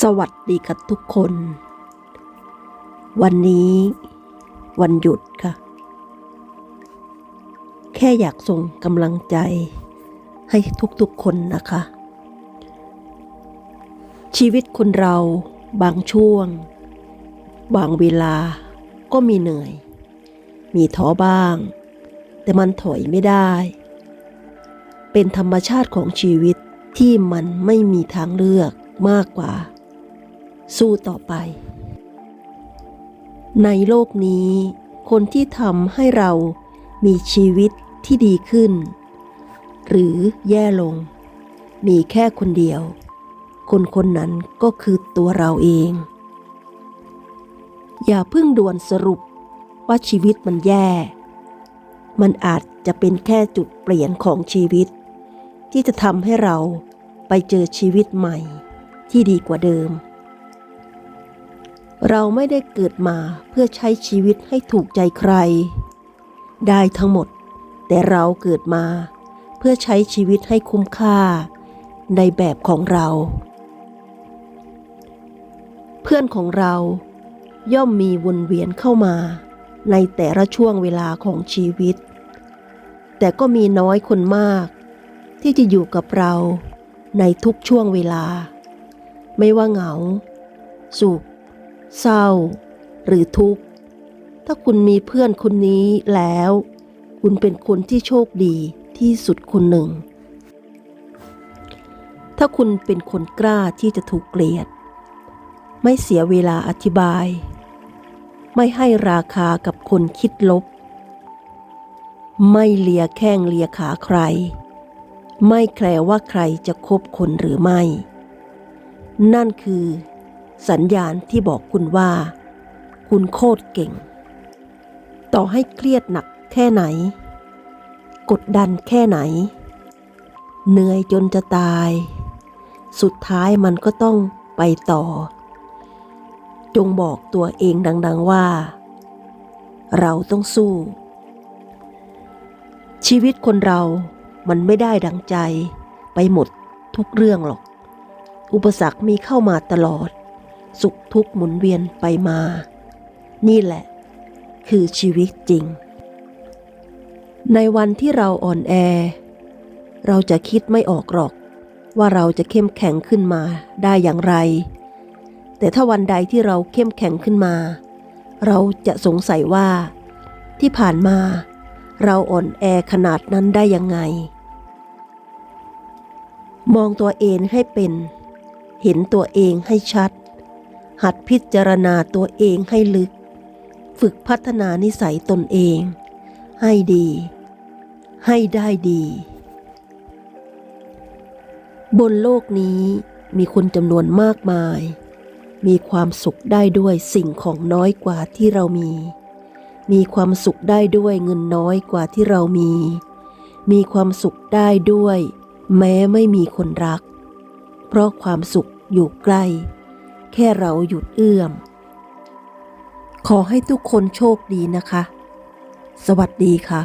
สวัสดีค่ะทุกคน วันนี้วันหยุดค่ะ แค่อยากส่งกำลังใจให้ทุกๆคนนะคะ ชีวิตคนเราบางช่วง บางเวลาก็มีเหนื่อย มีท้อบ้าง แต่มันถอยไม่ได้ เป็นธรรมชาติของชีวิตที่มันไม่มีทางเลือกมากกว่า สู้ต่อไป ในโลกนี้ คนที่ทำให้เรามีชีวิตที่ดีขึ้น หรือแย่ลง มีแค่คนเดียว คนคนนั้นก็คือตัวเราเอง อย่าเพิ่งด่วนสรุปว่าชีวิตมันแย่ มันอาจจะเป็นแค่จุดเปลี่ยนของชีวิต ที่จะทำให้เราไปเจอชีวิตใหม่ที่ดีกว่าเดิม เราไม่ได้เกิดมาเพื่อใช้ชีวิตให้ถูกใจใคร ได้ทั้งหมด แต่เราเกิดมา เพื่อใช้ชีวิตให้คุ้มค่า ในแบบของเรา เพื่อนของเราย่อมมีวนเวียนเข้ามา ในแต่ละช่วงเวลาของชีวิต แต่ก็มีน้อยคนมาก ที่จะอยู่กับเราในทุกช่วงเวลา ไม่ว่าเหงา สุข เศร้า หรือทุกข์ ถ้าคุณมีเพื่อนคนนี้แล้ว คุณเป็นคนที่โชคดีที่สุดคนหนึ่ง ถ้าคุณเป็นคนกล้าที่จะถูกเกลียด ไม่เสียเวลาอธิบาย ไม่ให้ราคากับคนคิดลบ ไม่เลียแข้งเลียขาใคร ไม่แคลว่าใครจะคบคนหรือไม่ นั่นคือ สัญญาณที่บอกคุณว่า คุณโคตรเก่ง ต่อให้เครียดหนักแค่ไหน กดดันแค่ไหน เหนื่อยจนจะตาย สุดท้ายมันก็ต้องไปต่อ จงบอกตัวเองดัง ๆว่า เราต้องสู้ ชีวิตคนเรามันไม่ได้ดังใจไปหมดทุกเรื่องหรอก อุปสรรคมีเข้ามาตลอด สุขทุกข์หมุนเวียนไปมา นี่แหละ คือชีวิตจริง ในวันที่เราอ่อนแอ เราจะคิดไม่ออกหรอก ว่าเราจะเข้มแข็งขึ้นมาได้อย่างไร แต่ถ้าวันใดที่เราเข้มแข็งขึ้นมา เราจะสงสัยว่า ที่ผ่านมา เราอ่อนแอขนาดนั้นได้ยังไง มองตัวเองให้เป็นเห็นตัวเองให้ชัด หัดพิจารณาตัวเองให้ลึก ฝึกพัฒนานิสัยตนเอง ให้ดี ให้ได้ดี บนโลกนี้มีคนจำนวนมากมาย มีความสุขได้ด้วยสิ่งของน้อยกว่าที่เรามี มีความสุขได้ด้วยเงินน้อยกว่าที่เรามี มีความสุขได้ด้วย แม้ไม่มีคนรัก เพราะความสุขอยู่ใกล้ แค่เราหยุดเอื้อม ขอให้ทุกคนโชคดีนะคะ สวัสดีค่ะ